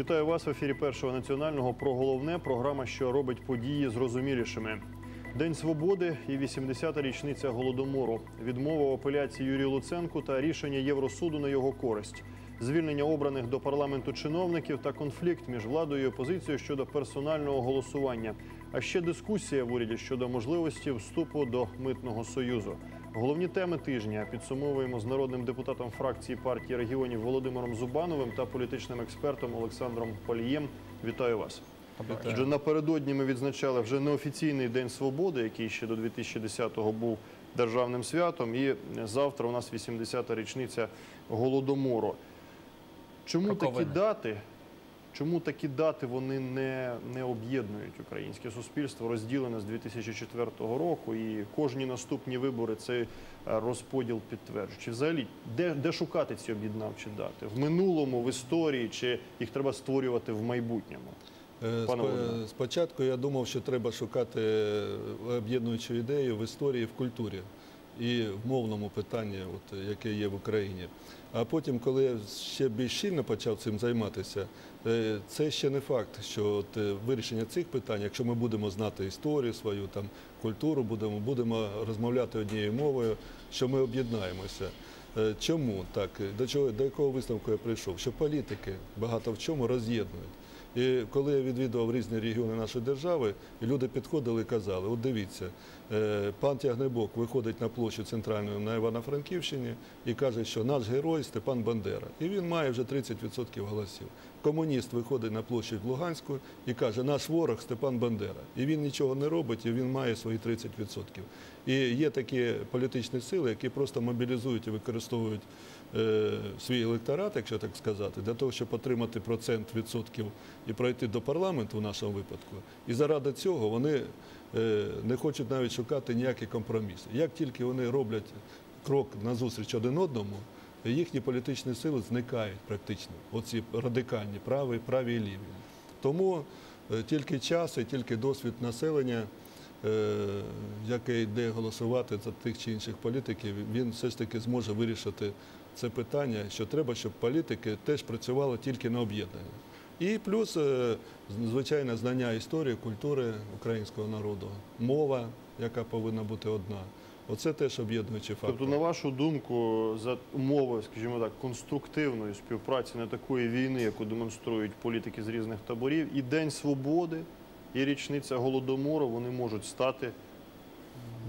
Вітаю вас в ефірі першого національного про головне програма, що робить події зрозумілішими. День свободи і 80-та річниця голодомору, відмова апеляції Юрію Луценку та рішення Євросуду на його користь, звільнення обраних до парламенту чиновників та конфлікт між владою і опозицією щодо персонального голосування. А ще дискусія в уряді щодо можливості вступу до митного союзу. Головні теми тижня підсумовуємо з народним депутатом фракції партії регіонів Володимиром Зубановим та політичним експертом Олександром Палієм. Вітаю вас. Адже напередодні ми відзначали вже неофіційний день свободи, який ще до 2010-го був державним святом. І завтра у нас 80-та річниця голодомору. Чому такі дати? Чому такі дати вони не, не об'єднують українське суспільство, розділене з 2004 року, і кожні наступні вибори цей е, розподіл підтверджують? Чи взагалі де, де шукати ці об'єднавчі дати? В минулому, в історії, чи їх треба створювати в майбутньому? Е, Пане. Спочатку я думав, що треба шукати е, об'єднуючу ідею в історії, в культурі і в мовному питанні, от, яке є в Україні. А потім, коли я ще більш щільно почав цим займатися, е, це ще не факт, що от, е, вирішення цих питань, якщо ми будемо знати історію свою, там, культуру, будемо, будемо розмовляти однією мовою, що ми об'єднаємося. Е, Чому так? До чого до якого висновку я прийшов? Що політики багато в чому роз'єднують. І коли я відвідував різні регіони нашої держави, люди підходили і казали: от дивіться, е, пан Тягнебок виходить на площу центральну на Івано-Франківщині і каже, що наш герой Степан Бандера. І він має вже 30% голосів. Комуніст виходить на площу в Луганську і каже, наш ворог Степан Бандера. І він нічого не робить, і він має свої 30%. І є такі політичні сили, які просто мобілізують і використовують свій електорат, якщо так сказати, для того, щоб отримати процент відсотків і пройти до парламенту в нашому випадку. І заради цього вони е, не хочуть навіть шукати ніякі компроміси. Як тільки вони роблять крок назустріч один одному, їхні політичні сили зникають практично. Оці радикальні праві, праві і ліві. Тому е, тільки час і тільки досвід населення, е, яке йде голосувати за тих чи інших політиків, він все ж таки зможе вирішити це питання, що треба, щоб політики теж працювали тільки на об'єднання. І плюс, е, звичайно, знання історії, культури українського народу, мова, яка повинна бути одна. Оце теж об'єднуючий фактор. Тобто, на вашу думку, за умови, скажімо так, конструктивної співпраці не такої війни, яку демонструють політики з різних таборів, і День свободи, і річниця голодомору вони можуть стати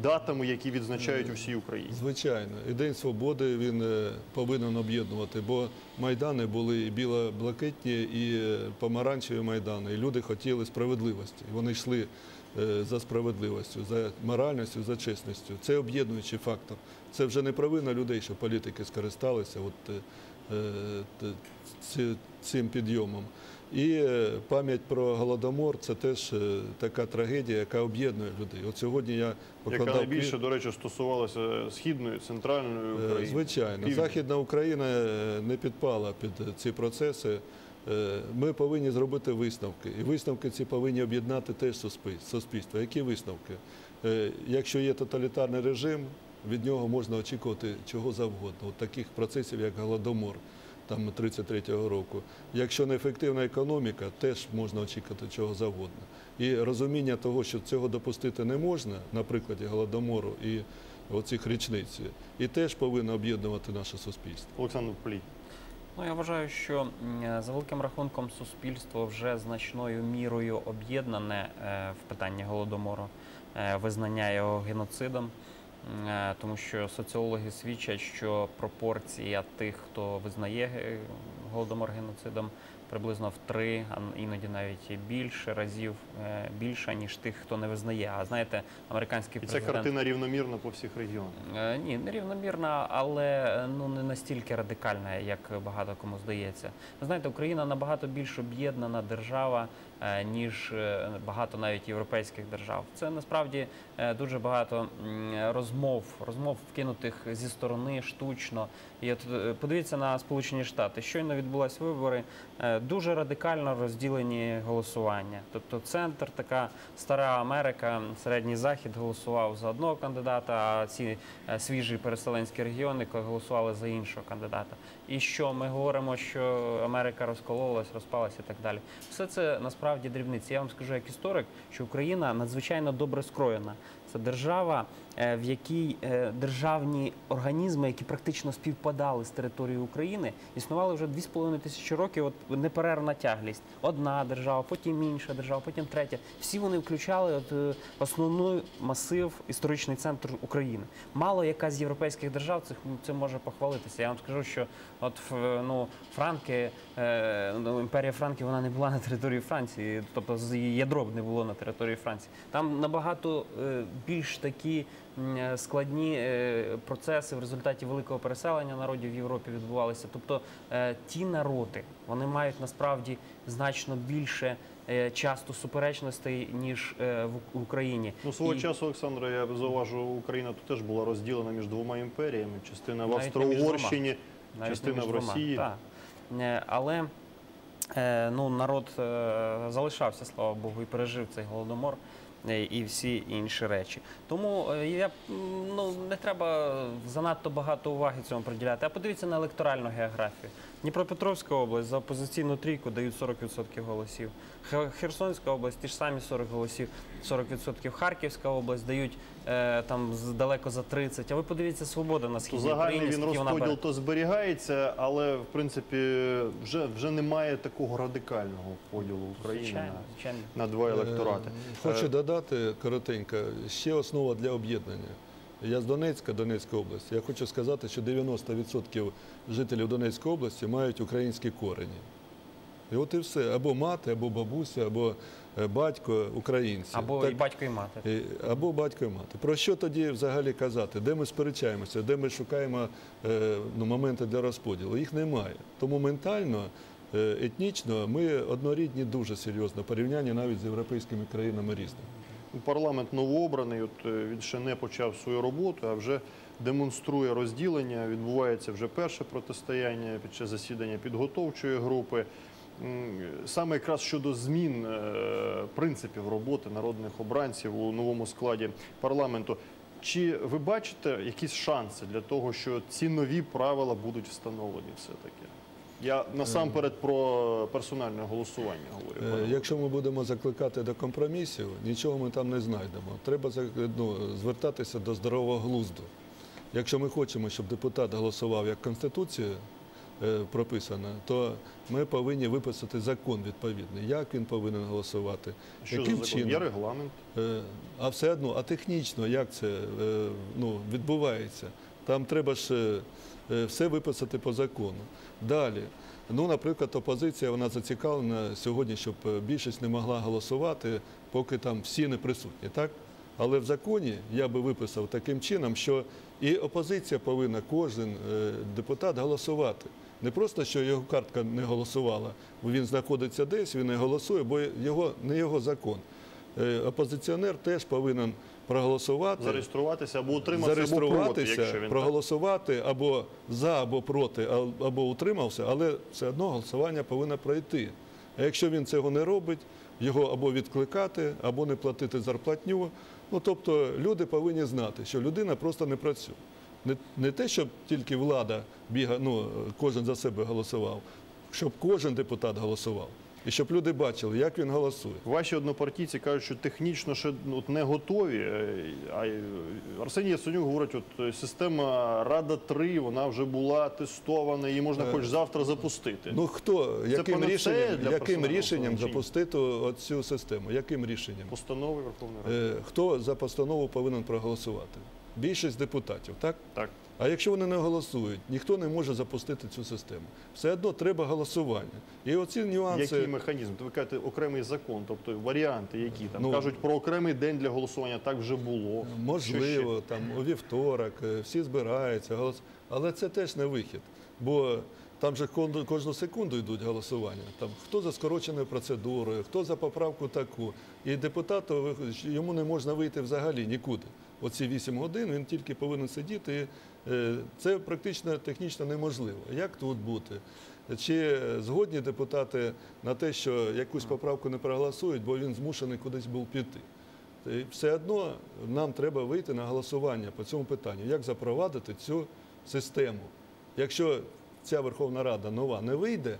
датами, які відзначають у всій Україні. Звичайно, і День свободи він е, повинен об'єднувати, бо майдани були і біло-блакитні, і е, помаранчеві майдани. І люди хотіли справедливості. Вони йшли е, за справедливістю, за моральністю, за чесністю. Це об'єднуючий фактор. Це вже не провина людей, що політики скористалися от, цим підйомом. І е, пам'ять про голодомор це теж е, така трагедія, яка об'єднує людей. От сьогодні я Яка покладав найбільше, до речі, стосувалася східної, центральної Е, України. Звичайно. Західна Україна не підпала під ці процеси. Ми повинні зробити висновки, і висновки ці повинні об'єднати теж суспільство. Які висновки? Якщо є тоталітарний режим, від нього можна очікувати чого завгодно, от таких процесів, як голодомор. Там 33-го року. Якщо неефективна економіка, теж можна очікувати чого завгодно. І розуміння того, що цього допустити не можна, на прикладі голодомору і оцих річниць, і теж повинно об'єднувати наше суспільство. Олександр Полій. Ну я вважаю, що за великим рахунком суспільство вже значною мірою об'єднане е, в питанні голодомору, е, визнання його геноцидом. Е, Тому що соціологи свідчать, що пропорція тих, хто визнає голодомор геноцидом, приблизно в три, а іноді навіть більше разів е, більша, ніж тих, хто не визнає. А знаєте, американський І ця картина рівномірна по всіх регіонах. Е, Ні, нерівномірна, але е, ну не настільки радикальна, як багато кому здається. Ви знаєте, Україна набагато більш об'єднана держава, ніж багато навіть європейських держав. Це насправді дуже багато розмов, розмов вкинутих зі сторони штучно. І от подивіться на Сполучені Штати. Щойно відбулись вибори, дуже радикально розділені голосування. Тобто центр, така стара Америка, середній захід голосував за одного кандидата, а ці е, свіжі переселенські регіони голосували за іншого кандидата. І що ми говоримо, що Америка розкололась, розпалась і так далі. Все це насправді дрібниці. Я вам скажу як історик, що Україна надзвичайно добре скроєна. Це держава, е, в якій е, державні організми, які практично співпадали з територією України, існували вже 2,5 тисячі років. От неперервна тяглість. Одна держава, потім інша держава, потім третя. Всі вони включали от, е, основний масив історичний центр України. Мало яка з європейських держав цих це може похвалитися. Я вам скажу, що от ну Франки, ну, імперія Франків, вона не була на території Франції, тобто її ядром не було на території Франції. Там набагато більш такі е, складні е, процеси в результаті великого переселення народів в Європі відбувалися. Тобто е, ті народи вони мають насправді значно більше. Часто суперечностей ніж в Україні Ну, свого І- часу, Олександра, я зауважу, Україна тут теж була розділена між двома імперіями. Частина в Австро-Угорщині, частина в. Росії. Так. Але ну, народ залишався, слава Богу, і пережив цей голодомор і всі інші речі. Тому е, я ну, не треба занадто багато уваги цьому приділяти. А подивіться на електоральну географію. Дніпропетровська область за опозиційну трійку дають 40% голосів. Херсонська область ті ж самі 40 голосів, 40%. Харківська область дають е, там з- далеко за 30. А ви подивіться свобода на східній загальний Україні, він скільки вона то зберігається, але в принципі вже, вже немає такого радикального поділу України Звичайно, на, звичайно. на два електорати. Е, Хочу Е, додати коротенько, ще основа для об'єднання. Я з Донецька, Донецької області. Я хочу сказати, що 90% жителів Донецької області мають українські корені. І от і все. Або мати, або бабуся, або е, батько українці. Або Так- і батько, і мати. Або батько і мати. Про що тоді взагалі казати? Де ми сперечаємося, де ми шукаємо е, ну, моменти для розподілу? Їх немає. Тому ментально, е, етнічно ми однорідні дуже серйозно в порівнянні навіть з європейськими країнами різними. Парламент новообраний, от е, він ще не почав свою роботу, а вже демонструє розділення. Відбувається вже перше протистояння під час засідання підготовчої групи. Саме якраз щодо змін е, принципів роботи народних обранців у новому складі парламенту. Чи ви бачите якісь шанси для того, що ці нові правила будуть встановлені все-таки? Я насамперед про персональне голосування говорю. Е, Якщо ми будемо закликати до компромісів, нічого ми там не знайдемо. Треба ну, звертатися до здорового глузду. Якщо ми хочемо, щоб депутат голосував як Конституція е, прописана, то ми повинні виписати закон відповідний, як він повинен голосувати, Що яким за чином. Є регламент. Е, А все одно, а технічно як це ну, відбувається? Там треба ж е, все виписати по закону. Далі. Ну, наприклад, опозиція вона зацікавлена сьогодні, щоб е, більшість не могла голосувати, поки там всі не присутні, так? Але в законі я би виписав таким чином, що і опозиція повинна, кожен е, депутат голосувати. Не просто, що його картка не голосувала, бо він знаходиться десь, він не голосує, бо його, не його закон. Опозиціонер теж повинен проголосувати, Зареєструватися або утриматися, або проти, якщо він так. проголосувати або за, або проти, або утримався, але все одно голосування повинно пройти. А якщо він цього не робить, його або відкликати, або не платити зарплатню. Ну тобто люди повинні знати, що людина просто не працює. Не, не те, щоб тільки влада біга, ну, кожен за себе голосував, щоб кожен депутат голосував. І щоб люди бачили, як він голосує. Ваші однопартійці кажуть, що технічно ще ну, от не готові. Е, А е, Арсеній Яценюк говорить, от е, система Рада 3 вона вже була тестована, її можна хоч завтра запустити. Ну хто, яким рішенням, яким рішенням запустити цю систему? Яким рішенням? Постанови Верховної Ради. Е, Хто за постанову повинен проголосувати? Більшість депутатів, так? Так. А якщо вони не голосують, ніхто не може запустити цю систему. Все одно треба голосування. І оці нюанси. Який механізм? То ви кажете, окремий закон, тобто варіанти, які там Ну, кажуть про окремий день для голосування, так вже було. Можливо, там у вівторок е, всі збираються, голос... але це теж не вихід. Бо там же кожну секунду йдуть голосування. Там хто за скороченою процедурою, хто за поправку таку. І депутату йому не можна вийти взагалі нікуди. Оці 8 годин він тільки повинен сидіти. і, Це практично технічно неможливо. Як тут бути? Чи згодні депутати на те, що якусь поправку не проголосують, бо він змушений кудись був піти? Все одно нам треба вийти на голосування по цьому питанню. Як запровадити цю систему? Якщо ця Верховна Рада нова не вийде,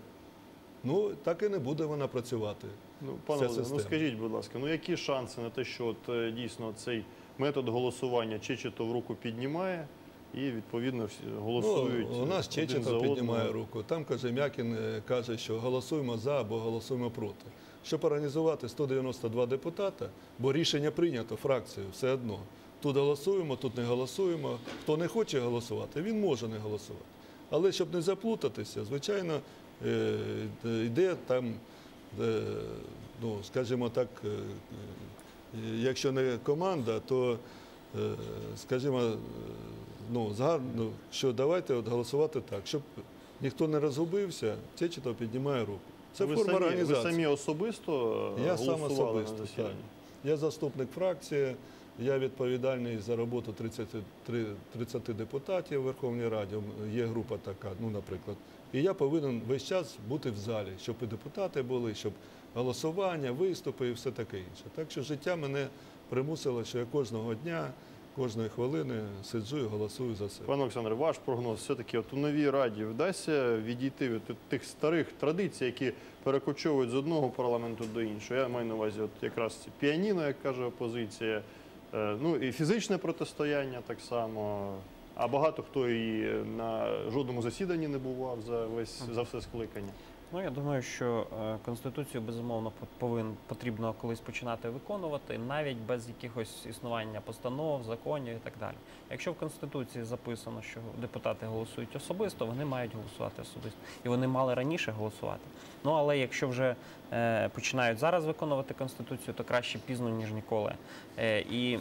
ну так і не буде вона працювати. Ну, пане Ця ну скажіть, будь ласка, ну які шанси на те, що от е, дійсно цей метод голосування Чечетов в руку піднімає і відповідно голосують? Ну, у нас Чечетов піднімає руку. Там каже Мякін е, каже, що голосуємо за або голосуємо проти. Щоб організувати 192 депутата, бо рішення прийнято фракцією все одно. Тут голосуємо, тут не голосуємо. Хто не хоче голосувати, він може не голосувати. Але щоб не заплутатися, звичайно, е, йде там, е, ну, скажімо так, якщо не команда, то, скажімо, ну, згадно, що давайте от голосувати так, щоб ніхто не розгубився, Чечетов піднімає руку. Це ви форма самі, організації. Ви самі особисто е, Я сам особисто, на засіданні? Я заступник фракції, я відповідальний за роботу 33, 30 депутатів у Верховній Раді. Є група така, ну, наприклад. І я повинен весь час бути в залі, щоб і депутати були, щоб голосування, виступи і все таке інше. Так що життя мене примусило, що я кожного дня, кожної хвилини сиджу і голосую за себе. Пане Олександре, ваш прогноз все-таки от у новій раді вдасться відійти від тих старих традицій, які перекочовують з одного парламенту до іншого. Я маю на увазі, от якраз ці піаніно, як каже опозиція, е, ну і фізичне протистояння так само. А багато хто і на жодному засіданні не бував за весь за все скликання. Ну, я думаю, що е, конституцію безумовно по- повин потрібно колись починати виконувати, навіть без якихось існування постанов, законів і так далі. Якщо в конституції записано, що депутати голосують особисто, вони мають голосувати особисто, і вони мали раніше голосувати. Ну але якщо вже починають зараз виконувати конституцію, то краще пізно ніж ніколи. Е, і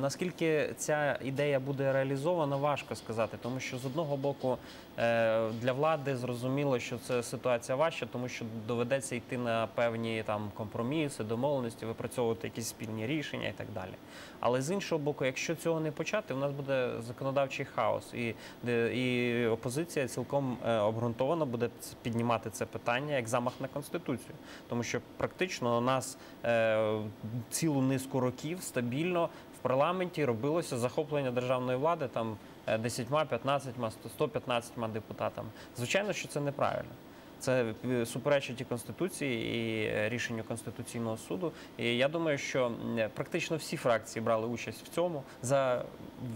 наскільки ця ідея буде реалізована, важко сказати, тому що з одного боку е, для влади зрозуміло, що це ситуація важча, тому що доведеться йти на певні там компроміси, домовленості, випрацьовувати якісь спільні рішення і так далі. Але з іншого боку, якщо цього не почати, у нас буде законодавчий хаос, і, і опозиція цілком е, обґрунтовано буде піднімати це питання як замах на конституцію, тому що практично у нас е, цілу низку років стабільно в парламенті робилося захоплення державної влади там е, 10, 15, 115 депутатами. Звичайно, що це неправильно. Це е, суперечить і конституції, і е, рішенню конституційного суду. І я думаю, що практично всі фракції брали участь в цьому за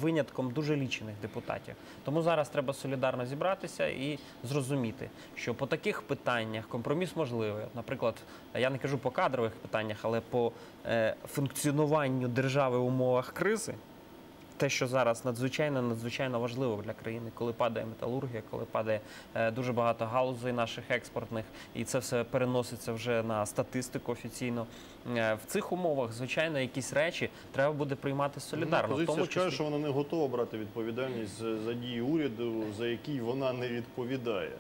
винятком дуже лічених депутатів. Тому зараз треба солідарно зібратися і зрозуміти, що по таких питаннях компроміс можливий. Наприклад, я не кажу по кадрових питаннях, але по е, функціонуванню держави в умовах кризи те, що зараз надзвичайно надзвичайно важливо для країни, коли падає металургія, коли падає е, дуже багато галузей наших експортних, і це все переноситься вже на статистику офіційно. Е, в цих умовах, звичайно, якісь речі треба буде приймати солідарно. в Позиція тому каже, що вона не готова брати відповідальність за дії уряду, за який вона не відповідає.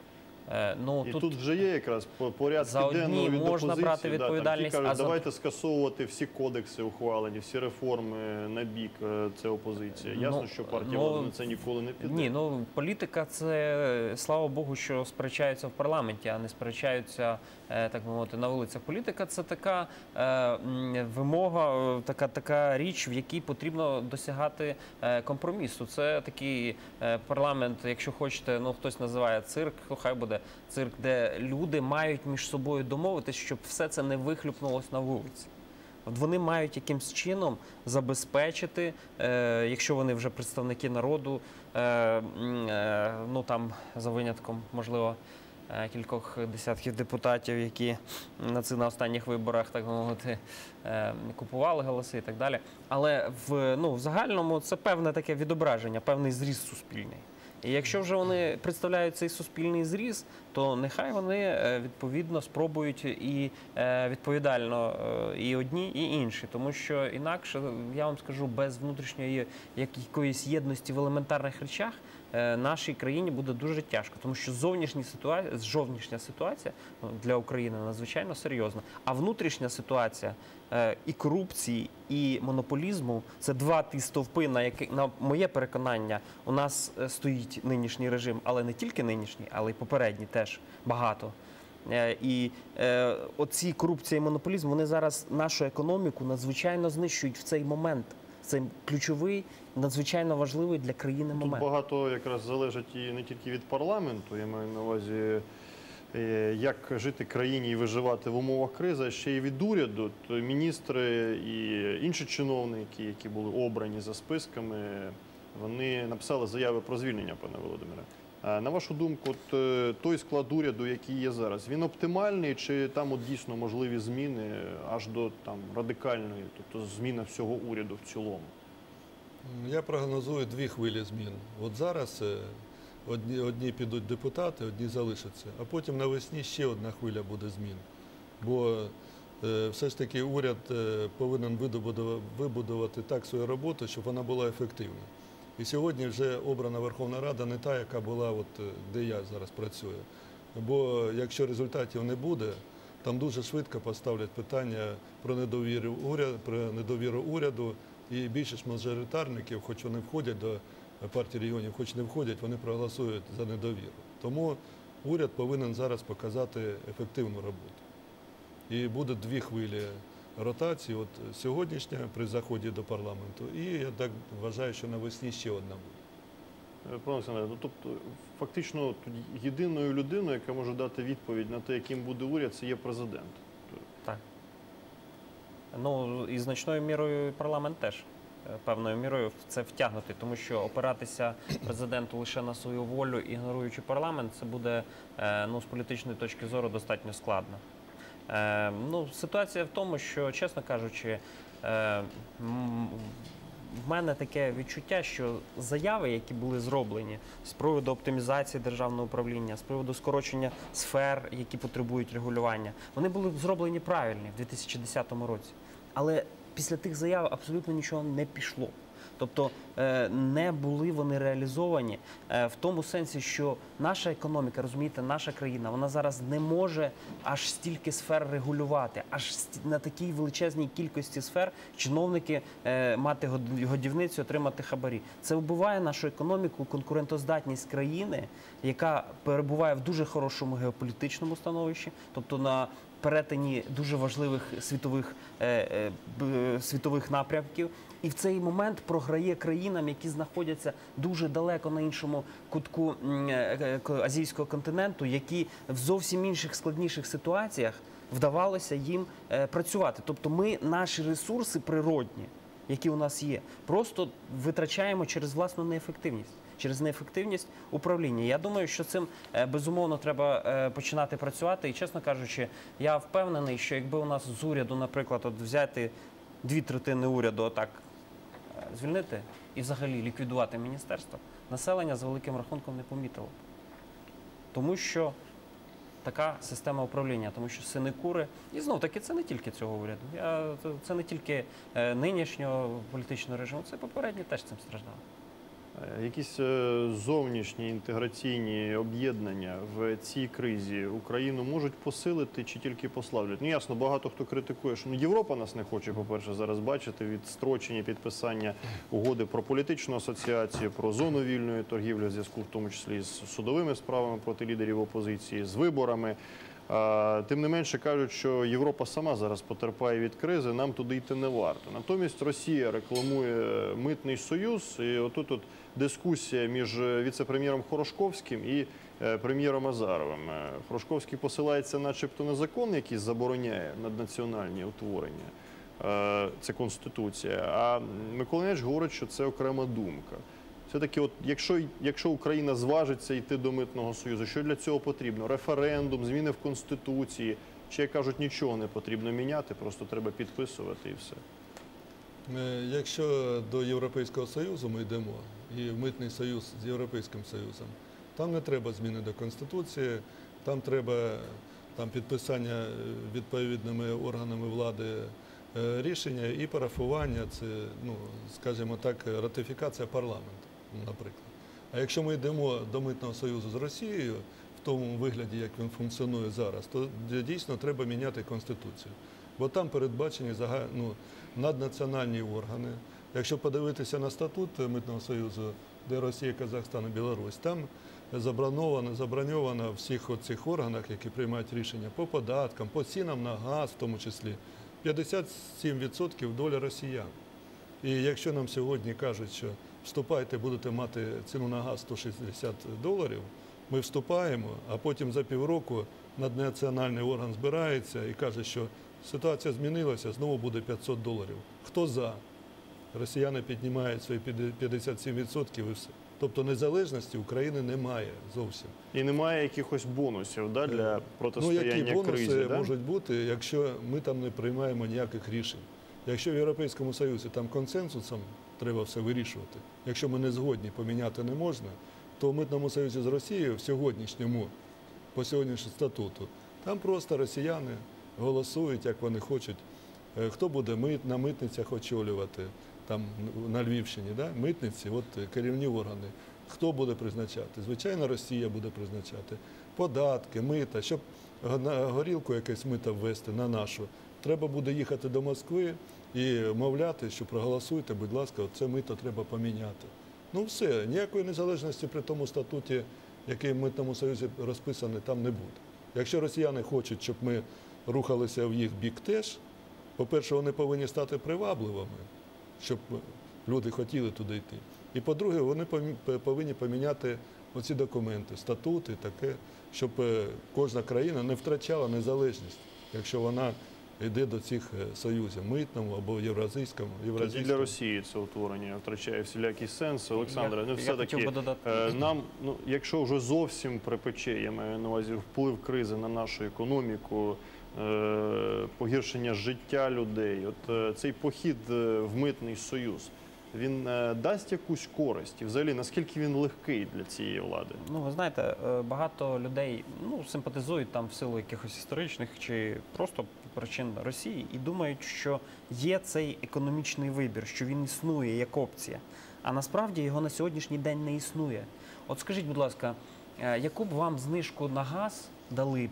Е, ну І тут, тут вже є якраз по- порядки За одні денного від можна брати да, там відповідальність, кажуть, а за- давайте скасовувати всі кодекси ухвалені, всі реформи на бік. е, Це опозиція. Ясно, Ну, що партія ну, влади на це ніколи не піде. Ні, ну політика це слава Богу, що сперечаються в парламенті, а не сперечаються е, так би мовити на вулицях. Політика це така е, вимога, така така річ, в якій потрібно досягати компромісу. Це такий парламент, якщо хочете, ну хтось називає цирк, хай буде цирк, де люди мають між собою домовитись, щоб все це не вихлюпнулось на вулиці. От вони мають якимсь чином забезпечити, е, якщо вони вже представники народу, е, е, ну там за винятком, можливо, е, кількох десятків депутатів, які на це на останніх виборах, так мовити, е, купували голоси і так далі. Але в, ну, в загальному це певне таке відображення, певний зріст суспільний. І якщо вже вони представляють цей суспільний зріз, то нехай вони е, відповідно спробують і е, відповідально е, і одні, і інші, тому що інакше я вам скажу без внутрішньої якоїсь єдності в елементарних речах. Е, Нашій країні буде дуже тяжко, тому що зовнішня ситуація, зовнішня ситуація ну, для України надзвичайно серйозна. А внутрішня ситуація е, і корупції, і монополізму це два ті стовпи, на які на моє переконання у нас е, стоїть нинішній режим, але не тільки нинішній, але й попередній теж багато. І оці корупція і монополізм вони зараз нашу економіку надзвичайно знищують в цей момент. Це ключовий, надзвичайно важливий для країни Тут багато якраз залежить і не тільки від парламенту, я маю на увазі, е, як жити країні і виживати в умовах кризи, а ще й від уряду. То міністри і інші чиновники, які були обрані за списками, вони написали заяви про звільнення, пане Володимире. А На вашу думку, от е, той склад уряду, який є зараз, він оптимальний чи там от дійсно можливі зміни аж до там радикальної, тобто зміна всього уряду в цілому? Я прогнозую дві хвилі змін. От зараз е, одні, одні підуть депутати, одні залишаться, а потім навесні ще одна хвиля буде змін. Бо е, все ж таки уряд е, повинен вибудувати так свою роботу, щоб вона була ефективна. І сьогодні вже обрана Верховна Рада не та, яка була, от, е, де я зараз працюю. Бо якщо результатів не буде, там дуже швидко поставлять питання про недовіру уряду, про недовіру уряду. І більшість мажоритарників, хоч вони входять до партії регіонів, хоч не входять, вони проголосують за недовіру. Тому уряд повинен зараз показати ефективну роботу. І буде дві хвилі ротації. От сьогоднішня при заході до парламенту, і я так вважаю, що навесні ще одна буде. Е, Пане Олександре, ну тобто фактично єдиною людиною, яка може дати відповідь на те, яким буде уряд, це є президент. Так. Ну і значною мірою парламент теж е, певною мірою в це втягнути, тому що опиратися президенту лише на свою волю, ігноруючи парламент, це буде е, ну, з політичної точки зору достатньо складно. Е, ну, ситуація в тому, що, чесно кажучи, е, в мене таке відчуття, що заяви, які були зроблені з приводу оптимізації державного управління, з приводу скорочення сфер, які потребують регулювання, вони були зроблені правильні в 2010 році. Але після тих заяв абсолютно нічого не пішло. Тобто е, не були вони реалізовані е, в тому сенсі, що наша економіка, розумієте, наша країна, вона зараз не може аж стільки сфер регулювати, аж на такій величезній кількості сфер чиновники е, мати год- годівницю, отримати хабарі. Це вбиває нашу економіку, конкурентоздатність країни, яка перебуває в дуже хорошому геополітичному становищі, тобто на перетині дуже важливих світових, е, е, б- світових напрямків. І в цей момент програє країнам, які знаходяться дуже далеко на іншому кутку е, е, азійського континенту, які в зовсім інших складніших ситуаціях вдавалося їм е, працювати. Тобто, ми наші ресурси природні, які у нас є, просто витрачаємо через власну неефективність. Через неефективність управління. Я думаю, що цим е, безумовно треба е, починати працювати. І чесно кажучи, я впевнений, що якби у нас з уряду, наприклад, от взяти дві третини уряду, отак е, звільнити і взагалі ліквідувати міністерство, населення з великим рахунком не помітило. б. Тому що така система управління, тому що синекури, і знов таки це не тільки цього уряду. Це- не тільки нинішнього політичного режиму, це попередні теж цим страждали. Е, Якісь е, зовнішні інтеграційні об'єднання в цій кризі Україну можуть посилити чи тільки послаблять? Ну ясно, багато хто критикує, що ну Європа нас не хоче, по-перше, зараз бачити від строчення підписання угоди про політичну асоціацію, про зону вільної торгівлі, в зв'язку в тому числі з судовими справами проти лідерів опозиції, з виборами. Тим не менше кажуть, що Європа сама зараз потерпає від кризи, нам туди йти не варто. Натомість Росія рекламує митний союз, і отут от дискусія між віце-прем'єром Хорошковським і е, прем'єром Азаровим. Е, Хорошковський посилається, начебто, на закон, який забороняє наднаціональні утворення. Е, Це конституція. А Миколаївич говорить, що це окрема думка. Все-таки, якщо, якщо Україна зважиться йти до митного союзу, що для цього потрібно? Референдум, зміни в конституції. Як кажуть, нічого не потрібно міняти, просто треба підписувати і все. Е, Якщо до Європейського Союзу ми йдемо, і в митний союз з Європейським Союзом, там не треба зміни до Конституції, там треба там, підписання е, відповідними органами влади е, рішення і парафування, це, ну, скажімо так, ратифікація парламенту, наприклад. А якщо ми йдемо до митного союзу з Росією в тому вигляді, як він функціонує зараз, то дійсно треба міняти Конституцію. Бо там передбачені ну, наднаціональні органи. Якщо подивитися на статут Митного Союзу, де Росія, Казахстан і Білорусь, там забрановано, заброньовано всіх цих органах, які приймають рішення по податкам, по цінам на газ, в тому числі 57% доля росіян. І якщо нам сьогодні кажуть, що вступайте, будете мати ціну на газ 160 доларів, ми вступаємо, а потім за півроку наднаціональний орган збирається і каже, що ситуація змінилася, знову буде 500 доларів. Хто за? Росіяни піднімають свої 57% і все. Тобто незалежності України немає зовсім. І немає якихось бонусів да, для Ну, які бонуси кризі. Да? можуть бути, якщо ми там не приймаємо ніяких рішень? Якщо в Європейському Союзі там консенсусом треба все вирішувати, якщо ми не згодні, поміняти не можна, то в митному союзі з Росією в сьогоднішньому, по сьогоднішньому статуту, там просто росіяни голосують, як вони хочуть. Е, Хто буде мит, на митницях очолювати там на Львівщині, да? митниці, от е, керівні органи. Хто буде призначати? Звичайно, Росія буде призначати. Податки, мита, щоб горілку якесь мито ввести на нашу. Треба буде їхати до Москви і мовляти, що проголосуйте, будь ласка, це мито треба поміняти. Ну все, ніякої незалежності при тому статуті, який в митному союзі розписаний, там не буде. Якщо росіяни хочуть, щоб ми рухалися в їх бік теж, по-перше, вони повинні стати привабливими, щоб люди хотіли туди йти. І по-друге, вони повинні поміняти оці документи, статути, таке, щоб е, кожна країна не втрачала незалежність, якщо вона йде до цих е, союзів, митному або євразійському. Тоді для Росії це утворення втрачає всілякий сенс. Олександре, ну все-таки е, нам, ну якщо вже зовсім припече, я маю на увазі вплив кризи на нашу економіку, погіршення життя людей. От е, цей похід е, в митний союз. Він е, дасть якусь користь, і взагалі наскільки він легкий для цієї влади? Ну, ви знаєте, е, багато людей ну, симпатизують там в силу якихось історичних чи просто причин Росії і думають, що є цей економічний вибір, що він існує як опція. А насправді його на сьогоднішній день не існує. От скажіть, будь ласка, е, яку б вам знижку на газ дали б,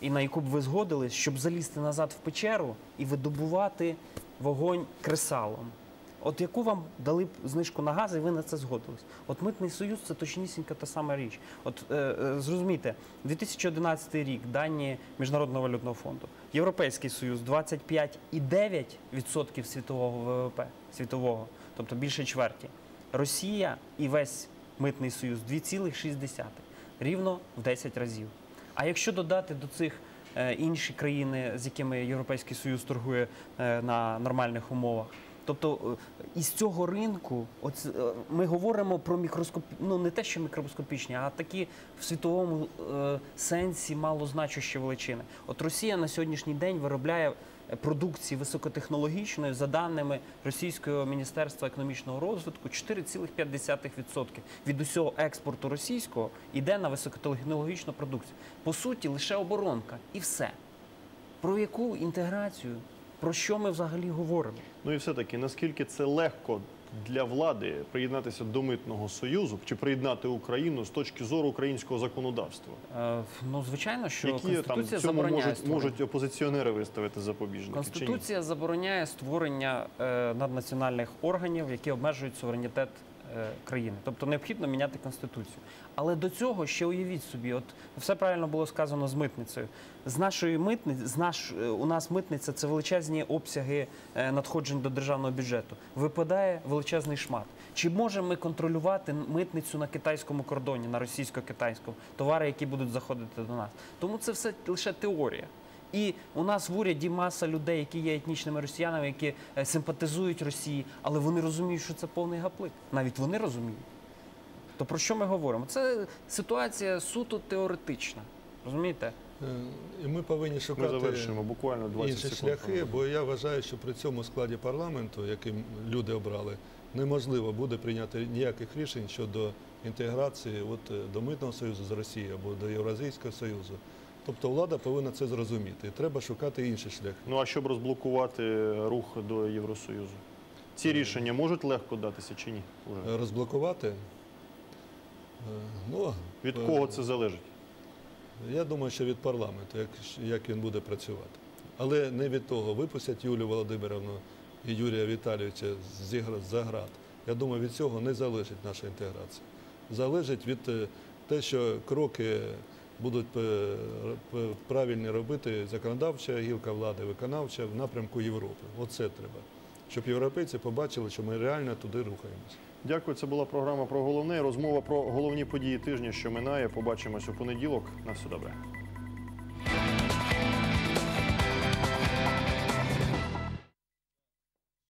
і на яку б ви згодились, щоб залізти назад в печеру і видобувати вогонь кресалом? От яку вам дали б знижку на газ, і ви на це згодились? От митний союз це точнісінька та сама річ. От е, е, зрозумійте, 2011 рік дані Міжнародного валютного фонду, Європейський Союз 25,9% світового ВВП, світового, тобто більше чверті. Росія і весь митний союз 2,6, рівно в 10 разів. А якщо додати до цих е, інші країни, з якими Європейський Союз торгує е, на нормальних умовах. Тобто е, із цього ринку, оц, е, ми говоримо про мікроскоп... ну не те, що мікроскопічні, а такі в світовому сенсі малозначущі величини. От Росія на сьогоднішній день виробляє продукції високотехнологічної, за даними Російського міністерства економічного розвитку, 4,5% від усього експорту російського йде на високотехнологічну продукцію. По суті, лише оборонка і все. Про яку інтеграцію? Про що ми взагалі говоримо? Ну і все-таки, наскільки це легко для влади приєднатися до митного союзу чи приєднати Україну з точки зору українського законодавства? Е, ну, звичайно, що Які там Конституція цьому забороняє можуть, створення. можуть опозиціонери виставити запобіжники? Конституція забороняє створення е, наднаціональних органів, які обмежують суверенітет країни. Тобто необхідно міняти конституцію. Але до цього ще уявіть собі, от все правильно було сказано з митницею. З нашої митниці, з наш е, у нас митниця це величезні обсяги е, надходжень до державного бюджету. Випадає величезний шмат. Чи можемо ми контролювати митницю на китайському кордоні, на російсько-китайському товари, які будуть заходити до нас? Тому це все лише теорія. І у нас в уряді маса людей, які є етнічними росіянами, які е, симпатизують Росії, але вони розуміють, що це повний гаплик. Навіть вони розуміють. То про що ми говоримо? Це ситуація суто теоретична. Розумієте? Е, І ми повинні Ми шукати завершуємо буквально 20 інші секунд. шляхи, бо я вважаю, що при цьому складі парламенту, яким люди обрали, неможливо буде прийняти ніяких рішень щодо інтеграції от, е, до митного союзу з Росією або до Євразійського союзу. Тобто влада повинна це зрозуміти. Треба шукати інші шляхи. Ну а щоб розблокувати рух до Євросоюзу? Ці рішення можуть легко датися чи ні? Уже? Е, Розблокувати. е, Ну, Від е, кого це залежить? Я думаю, що від парламенту, як, як він буде працювати. Але не від того, випустять Юлію Володимировну і Юрія Віталійовича за град. Я думаю, від цього не залежить наша інтеграція. Залежить від е, те, що кроки будуть е, правильні робити законодавча гілка влади, виконавча в напрямку Європи. Оце треба. щоб європейці побачили, що ми реально туди рухаємося. Дякую. Це була програма про головне. Розмова про головні події тижня, що минає. Побачимось у понеділок. На все добре.